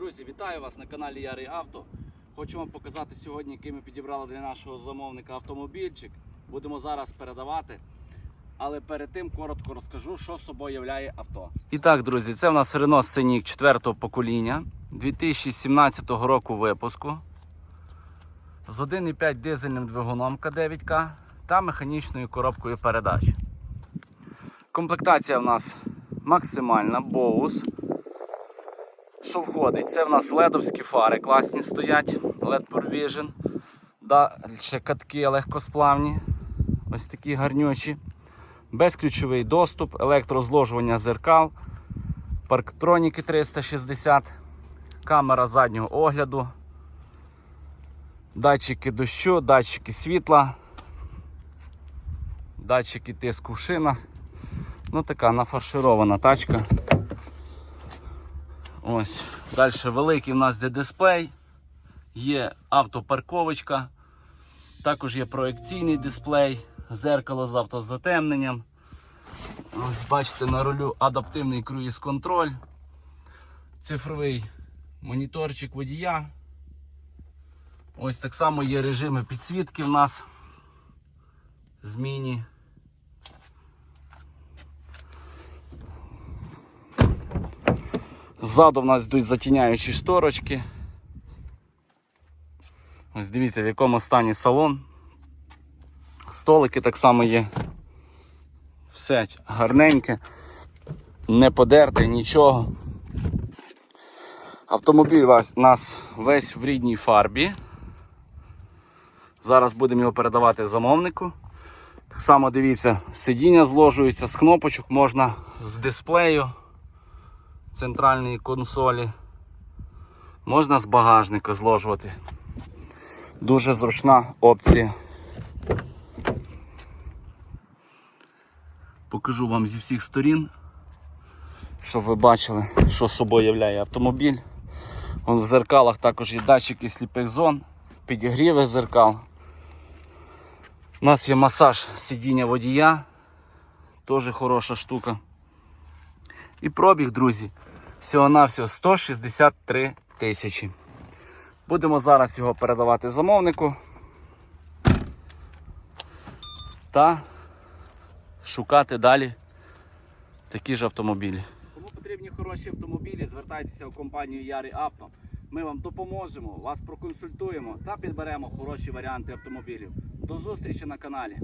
Друзі, вітаю вас на каналі Ярий Авто. Хочу вам показати сьогодні, який ми підібрали для нашого замовника автомобільчик. Будемо зараз передавати. Але перед тим коротко розкажу, що собою являє авто. І так, друзі, це в нас Renault Scenic 4 покоління 2017 року випуску з 1,5 дизельним двигуном К9К та механічною коробкою передач. Комплектація в нас максимальна, боус. Що входить? Це в нас ледовські фари класні стоять, LED Provision. Далі катки легкосплавні, ось такі гарнючі. Безключовий доступ, електрозложування зеркал, парктроніки 360, камера заднього огляду, датчики дощу, датчики світла, датчики тиску в шинах. Ну така нафарширована тачка. Ось. Далі великий у нас де дисплей, є автопарковочка, також є проекційний дисплей, зеркало з автозатемненням. Ось бачите на рулю адаптивний круїз-контроль, цифровий моніторчик водія. Ось так само є режими підсвітки в нас. Зміні. Ззаду в нас йдуть затіняючі шторочки. Ось дивіться, в якому стані салон. Столики так само є. Все гарненьке, не подерте нічого. Автомобіль у нас весь в рідній фарбі. Зараз будемо його передавати замовнику. Так само дивіться, сидіння зложуються з кнопочок, можна з дисплею центральної консолі. Можна з багажника зложувати. Дуже зручна опція. Покажу вам зі всіх сторін, щоб ви бачили, що собою являє автомобіль. Вон в зеркалах також є датчики сліпих зон, підігріви зеркал. У нас є масаж сидіння водія, теж хороша штука. І пробіг, друзі, всього-навсього 163 тисячі. Будемо зараз його передавати замовнику та шукати далі такі ж автомобілі. Кому потрібні хороші автомобілі, звертайтеся в компанію Ярий Авто. Ми вам допоможемо, вас проконсультуємо та підберемо хороші варіанти автомобілів. До зустрічі на каналі.